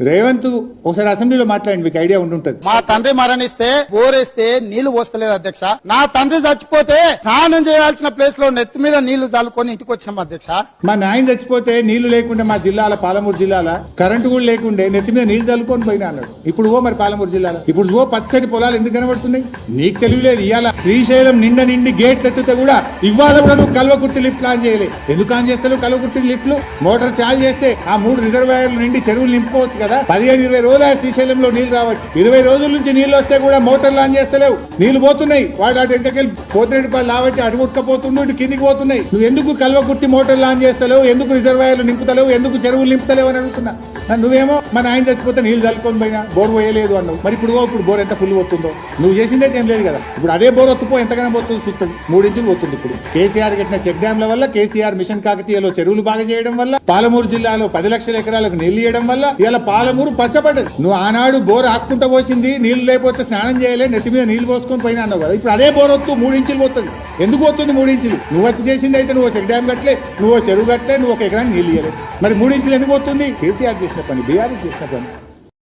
రేవంత్ ఒకసారి అసెంబ్లీలో మాట్లాడండి మీకు ఐడియా ఉంటుంటది మా తండ్రి మరణిస్తే బోరేస్తే నీళ్ళు పోస్తలేదు అధ్యక్ష. నా తండ్రి చచ్చిపోతే స్నానం చేయాల్సిన ప్లేస్లో నెత్తి మీద నీళ్ళు చల్లుకొని ఇంటికి వచ్చినాం అధ్యక్ష. మా నాయన చచ్చిపోతే నీళ్ళు లేకుండా మా జిల్లాల పాలమూరు జిల్లాల కరెంటు కూడా లేకుండే నెత్తి మీద నీళ్ళు చల్లుకొని పోయినా అన్నాడు. ఇప్పుడు ఓ మరి పాలమూరు జిల్లాలో. ఇప్పుడు ఓ పచ్చడి పొలాలు ఎందుకు కనబడుతున్నాయి? నీకు తెలియలేదు ఇవాళ శ్రీశైలం నిండా నిండి గేట్లు ఎత్తితే కూడా ఇవాళ కూడా నువ్వు కల్వకుర్తి లిఫ్ట్ ఆన్ చేయలే. ఎందుకు ఆన్ చేస్తావు కల్వకుర్తి లిఫ్ట్లు మోటార్ చాలు చేస్తే ఆ మూడు రిజర్వాయర్లు నిండి చెరువులు నింపుకోవచ్చు కదా? పదిహేను ఇరవై రోజులు ఆ శ్రీశైలంలో నీళ్ళు రావచ్చు. ఇరవై రోజుల నుంచి నీళ్ళు వస్తే కూడా మోటార్లు ఆన్ చేస్తలేవు. నీళ్ళు పోతున్నాయి. వాడు అటు ఎంతకెళ్ళి పోతిరెడ్డి పళ్ళు లావట్టి అటు ఉట్టుకపోతుండు ఇటు కిందికి పోతున్నాయి. నువ్వు ఎందుకు కల్వకుర్తి మోటార్లు ఆన్ చేస్తలేవు? ఎందుకు రిజర్వాయర్లు నింపుతలేవు? ఎందుకు చెరువులు నింపుతలేవు అని అడుగుతున్నా. నువ్వేమో మన ఆయన చచ్చిపోతే నీళ్ళు చల్లుకొని పోయినా బోర్ పోయలేదు అన్నావు. మరి ఇప్పుడు ఇప్పుడు బోర్ ఎంత ఫుల్ పోతుందో. నువ్వు చేసిందే ఏం లేదు కదా. ఇప్పుడు అదే బోర్ ఒత్తుపో ఎంతగానో పోతుంది చూస్తుంది. మూడించులు పోతుంది ఇప్పుడు. కేసీఆర్ కట్టిన చెక్ డ్యాంల వల్ల కేసీఆర్ మిషన్ కాకతీయలో చెరువులు బాగా చేయడం వల్ల పాలమూరు జిల్లాలో పది లక్షల ఎకరాలకు నీళ్ళు ఇవ్వడం వల్ల ఇలా పాలమూరు పచ్చబడ్డది. నువ్వు ఆనాడు బోర్ ఆక్కుంటా పోసింది నీళ్ళు లేకపోతే స్నానం చేయలే నెత్తి మీద నీళ్ళు పోసుకొని పోయినా అన్నావు కదా. ఇప్పుడు అదే బోర్ వస్తూ మూడు ఇంచులు పోతుంది. ఎందుకు పోతుంది మూడించులు నువ్వు వచ్చి చేసింది అయితే నువ్వు చెక్ డ్యామ్ కట్టలే నువ్వు చెరువు కట్టలే నువ్వు ఒక ఎకరానికి నీళ్ళు ఇవ్వలేదు మరి మూడు ఇంచులు ఎందుకు పోతుంది? KCR Stefanie Beer, aqui Stefanie.